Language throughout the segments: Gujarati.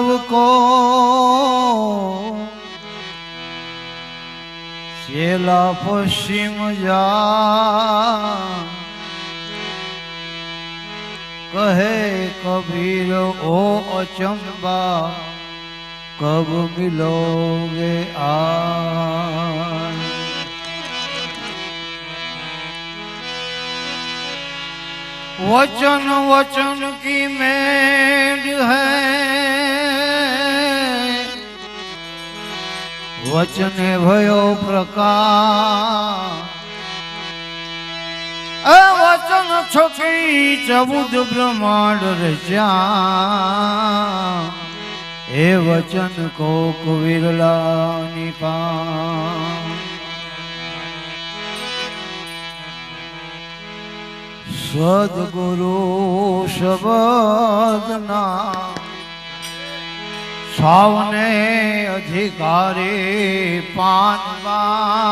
કહે પૂરવ કો છેલા પશ્ચિમ જા કહે કબીર ઓ અચંબા કબ મિલોગે આ वचन वचन की मेड है वचन भयो प्रकार वचन छोकरी चबुद ब्रह्मांड रचा हे वचन को कुविरला निपा સદગુરુ શબદના સૌને અધિકારી પાનવા.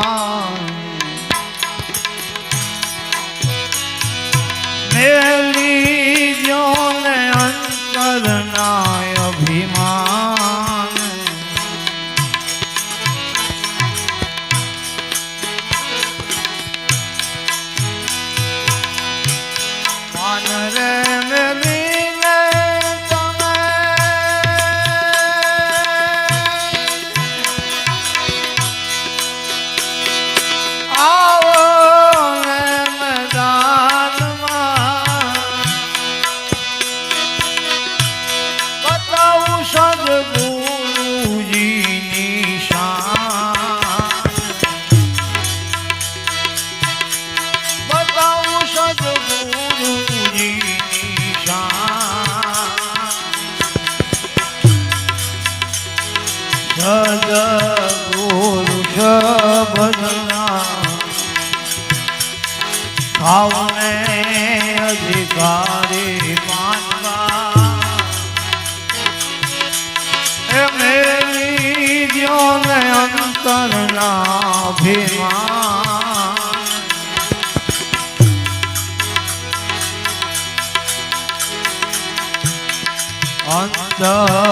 दा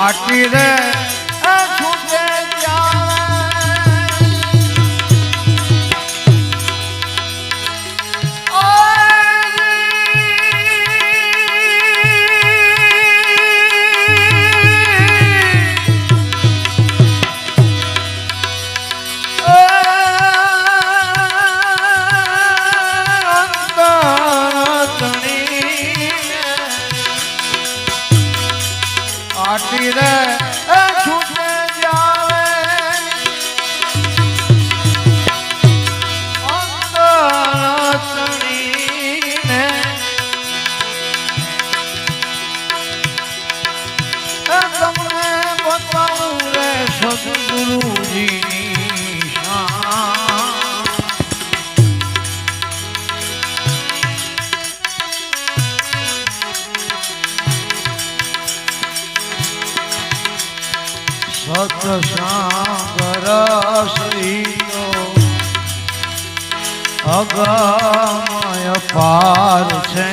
ஆற்றிட સદગુરુજીની શાન સત્સંગરસઈનો અગમય પાર છે.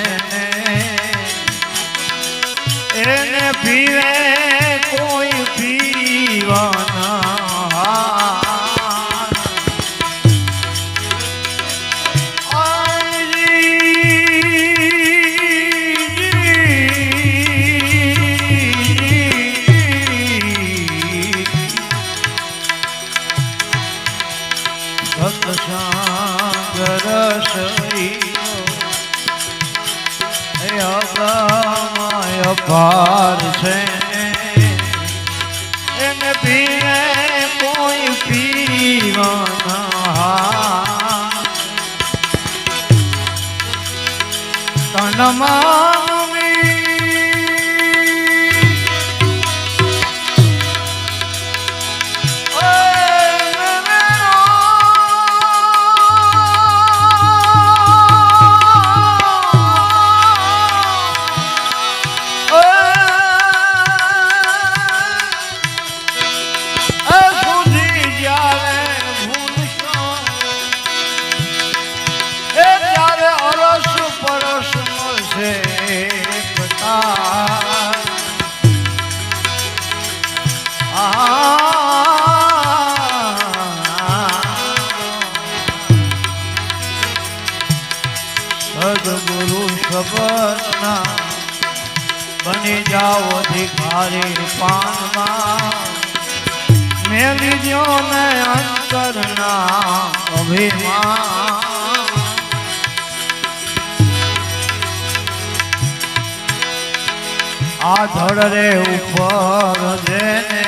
રે ઉપર જેને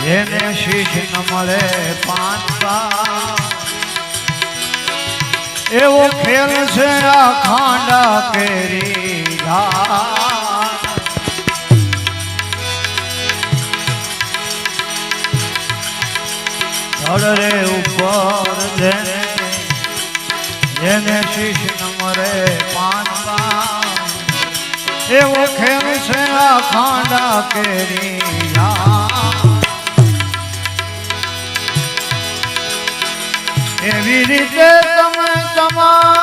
જેને શીશ નમરે પાંચતા એવો ખેલ છે આ ખાંડા કેરી ધડ ઉપર જેને જેને શીશ નમરે પાંચા એવો ખેલ છે આ ખાંડા કેરી એવી રીતે તમે તમારું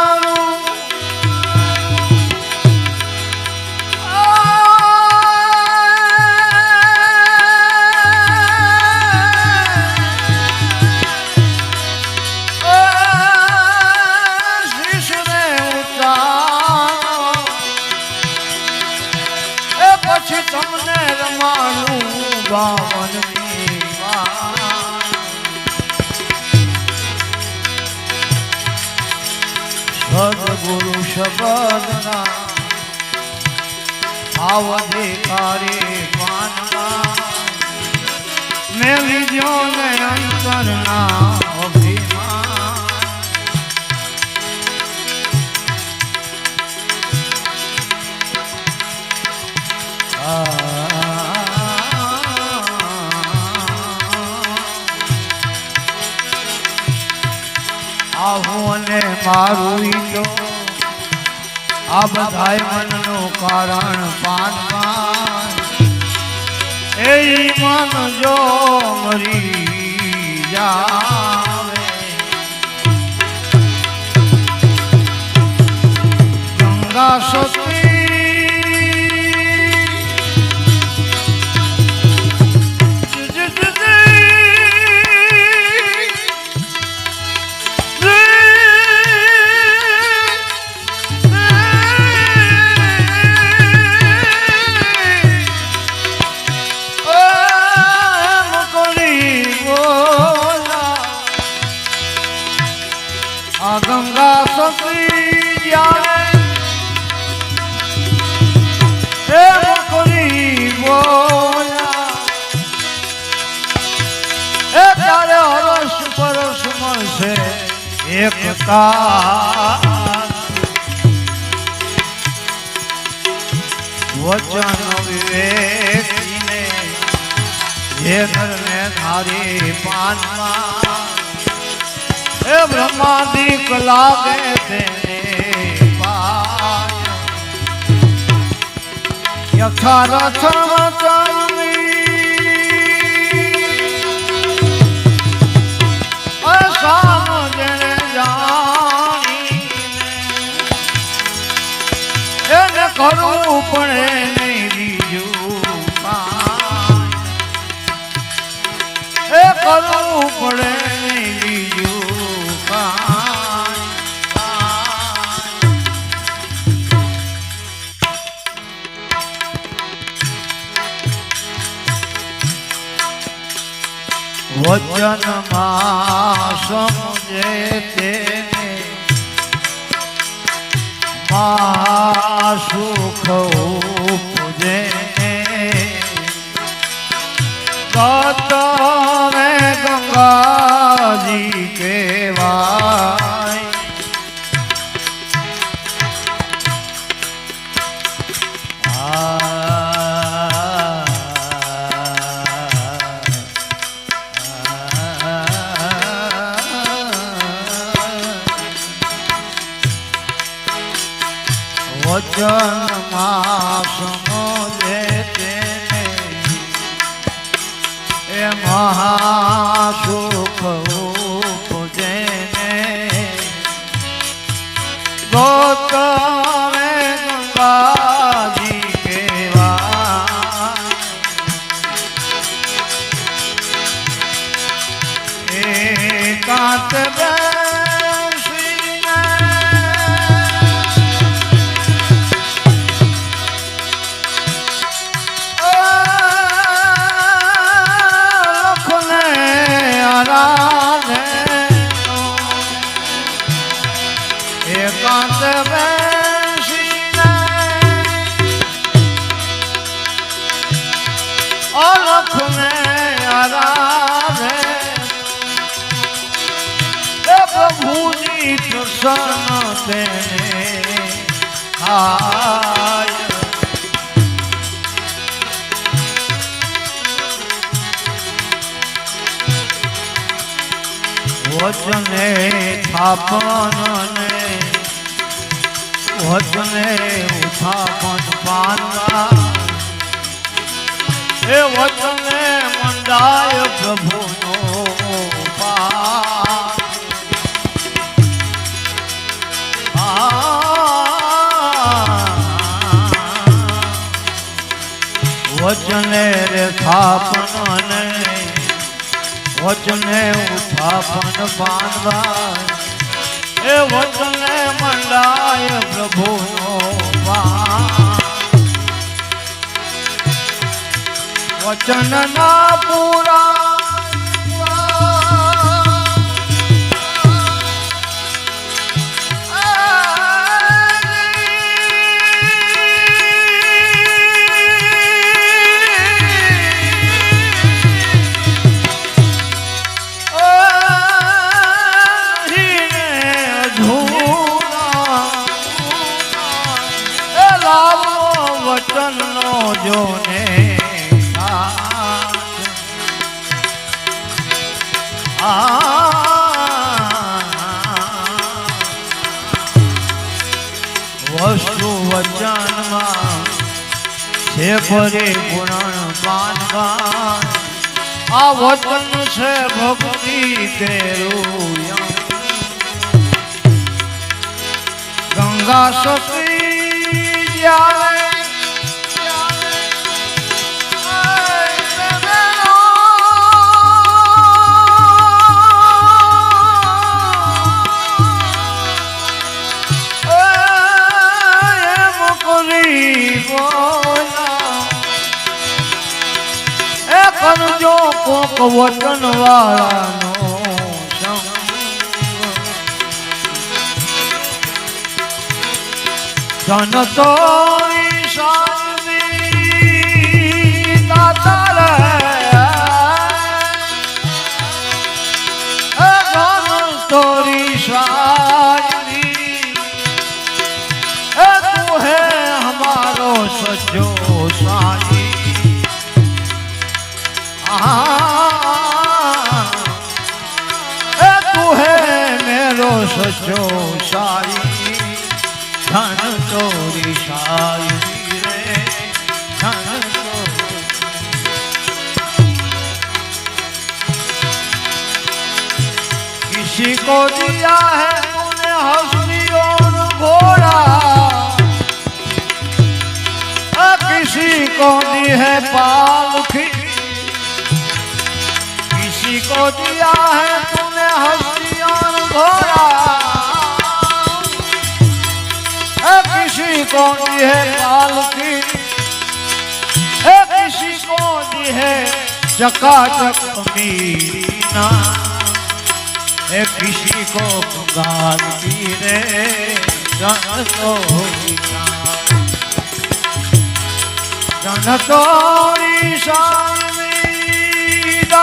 મારું ઈ તો આ બધાય મનનું કારણ પાનમાં એ ઈ મન જો મરી જાવે. ગંગા સતી પડે નહીં બીજું એ કરવું પડે નહીં બીજું સમજે તેને મહાસુખ ઉપજે ગૌતમે ગંગાજી કેવાય রাত વચને થાપન ને વચને ઉથાપન પાના એ વચને મંડાય પ્રભુનો વચને રે થાપન ને વચને ઉત્થાપન પાનવા એ વચને મંડાય પ્રભુનો વચન ના પૂરા ફરે પુરાણ માનવા આ વતન છે ભક્તિ તેરું ગંગા સતી જ્યારે કોક વતન વાળાનો ધન તો ઈશાની किसी को दिया है तूने हस्तियान घोड़ा किसी को दी है काल की। किसी को दी है जकाजक मीना है किसी को गाल की रे जनतोरी जनतोरी ईशान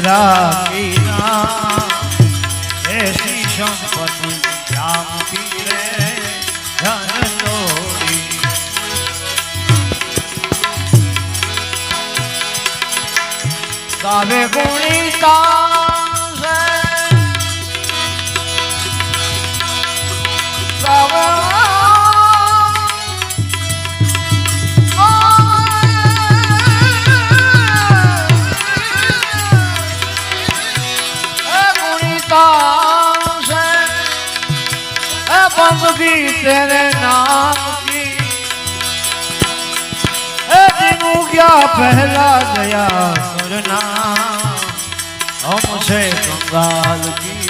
રાખીના એસી સંપત્તિ રામ પીરે ધન તોડી ગુણિતા की तेरे नाम की जीवू क्या पहला गया सुरना हम से कंगाल की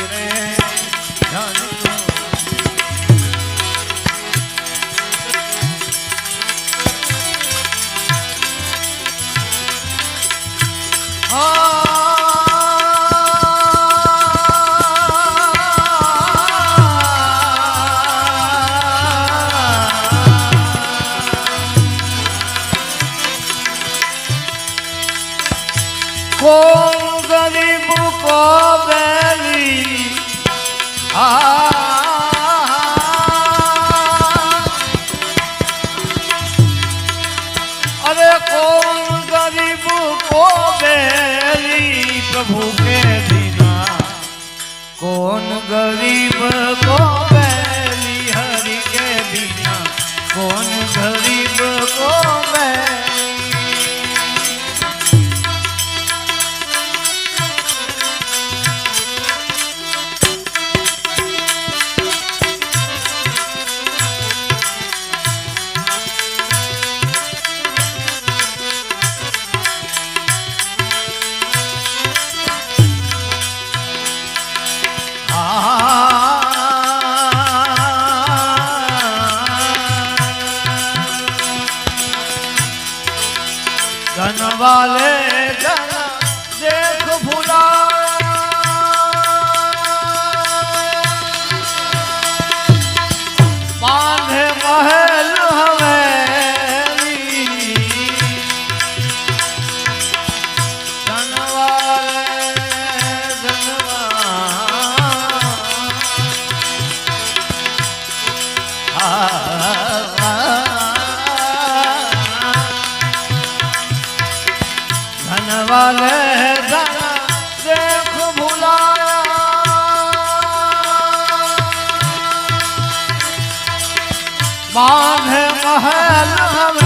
হ্যালো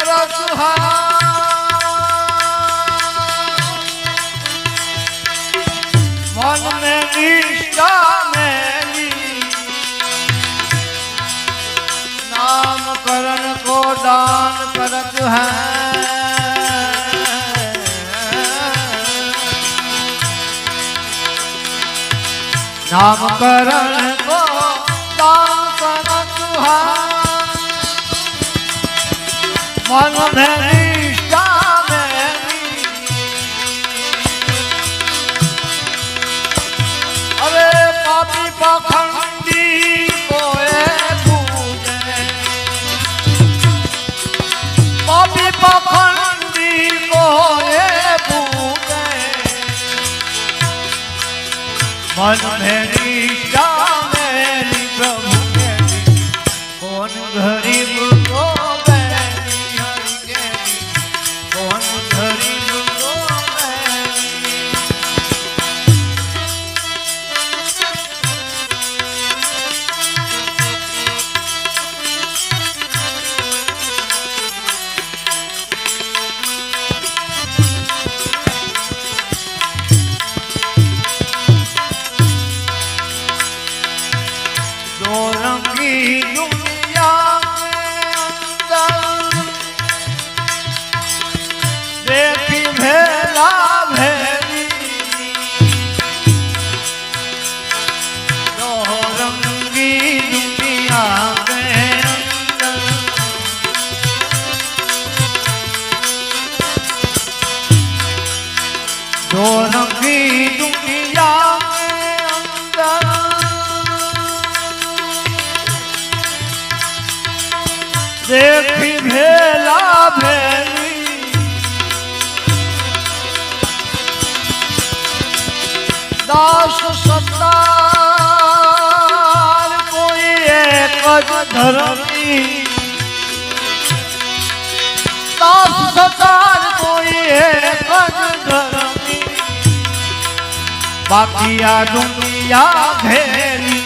મારા સુહા મન મે નિષ્ઠા મેલી. નામ કરણ કો દાન કરત નામકરણ મન ભેની સામે અરે પાપી પાખંડી કોએ પૂજે પાપી પાખંડી કોએ પૂજે મન ભેની સતાર કોઈ બાકી આ દુનિયા ઘેરી